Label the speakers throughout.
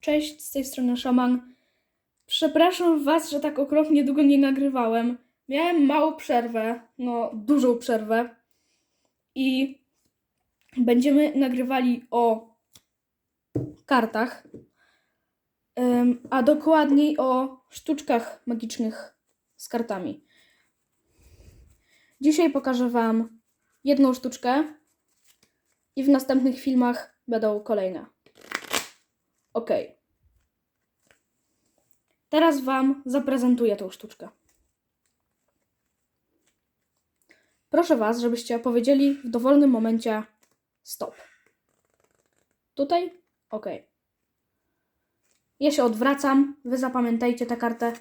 Speaker 1: Cześć, z tej strony Szaman. Przepraszam Was, że tak okropnie długo nie nagrywałem. Miałem małą przerwę, no dużą przerwę. I będziemy nagrywali o kartach, a dokładniej o sztuczkach magicznych z kartami. Dzisiaj pokażę Wam jedną sztuczkę i w następnych filmach będą kolejne. Ok. Teraz Wam zaprezentuję tą sztuczkę. Proszę Was, żebyście powiedzieli w dowolnym momencie stop. Tutaj? Ok. Ja się odwracam. Wy zapamiętajcie tę kartę.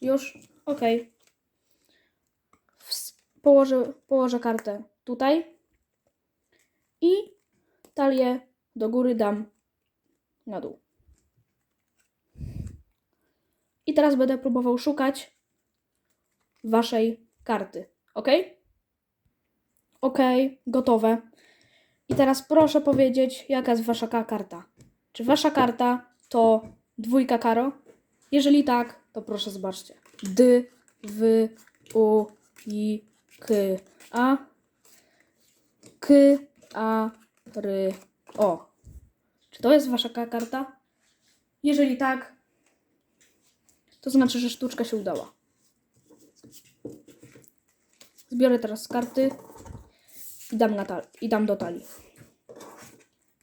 Speaker 1: Już? Ok. Położę, położę kartę tutaj i talię do góry dam na dół. I teraz będę próbował szukać waszej karty. Ok? Ok, gotowe. I teraz proszę powiedzieć, jaka jest wasza ka- karta. Czy wasza karta to dwójka karo? Jeżeli tak, to proszę zobaczcie. D, W, U, I, K, A, K, A, R, O. Czy to jest wasza ka- karta? Jeżeli tak, to znaczy, że sztuczka się udała. Zbiorę teraz karty i dam, na tal- i dam do talii.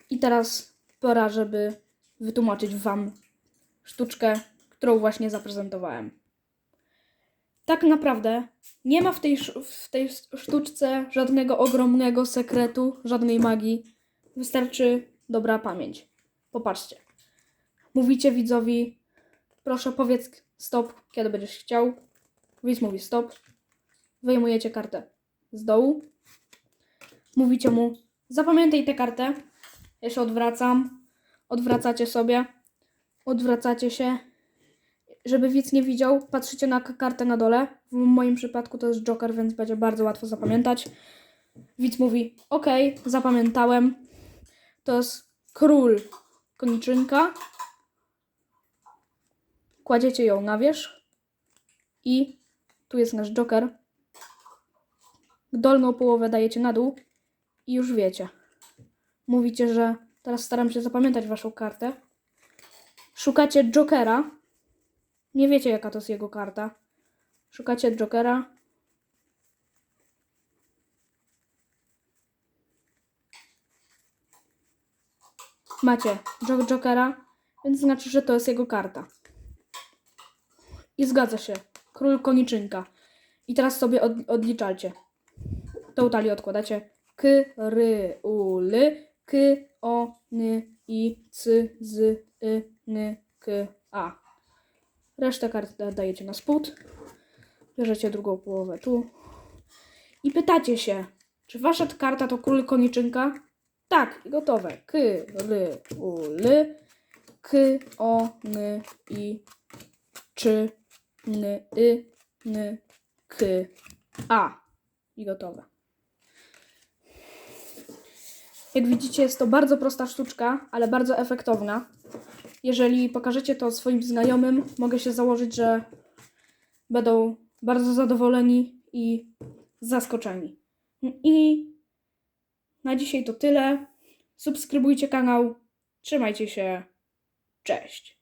Speaker 1: I teraz pora, żeby wytłumaczyć Wam sztuczkę, którą właśnie zaprezentowałem. Tak naprawdę nie ma w tej, w tej sztuczce żadnego ogromnego sekretu, żadnej magii. Wystarczy dobra pamięć. Popatrzcie. Mówicie widzowi, proszę powiedz stop, kiedy będziesz chciał. Widz mówi stop. Wyjmujecie kartę z dołu. Mówicie mu, zapamiętaj tę kartę. Się odwracam. Odwracacie sobie. Odwracacie się. Żeby widz nie widział, patrzycie na kartę na dole. W moim przypadku to jest Joker, więc będzie bardzo łatwo zapamiętać. Widz mówi, ok, zapamiętałem. To jest król koniczynka. Kładziecie ją na wierzch. I tu jest nasz Joker. Dolną połowę dajecie na dół i już wiecie. Mówicie, że teraz staram się zapamiętać waszą kartę. Szukacie Jokera. Nie wiecie, jaka to jest jego karta. Szukacie Jokera. Macie Jo- Jokera, więc znaczy, że to jest jego karta. I zgadza się. Król koniczynka. I teraz sobie od, odliczajcie. Tą talię odkładacie. K, U, L, K, O, N, I, C, Z, Y, N, K, A. Resztę kart da- dajecie na spód. Bierzecie drugą połowę tu. I pytacie się, czy wasza karta to król koniczynka? Tak, i gotowe. K, R, U, L, K, O, N, I, czy, N, Y, N, K, A. I gotowe. Jak widzicie, jest to bardzo prosta sztuczka, ale bardzo efektowna. Jeżeli pokażecie to swoim znajomym, mogę się założyć, że będą bardzo zadowoleni i zaskoczeni. I na dzisiaj to tyle. Subskrybujcie kanał. Trzymajcie się. Cześć.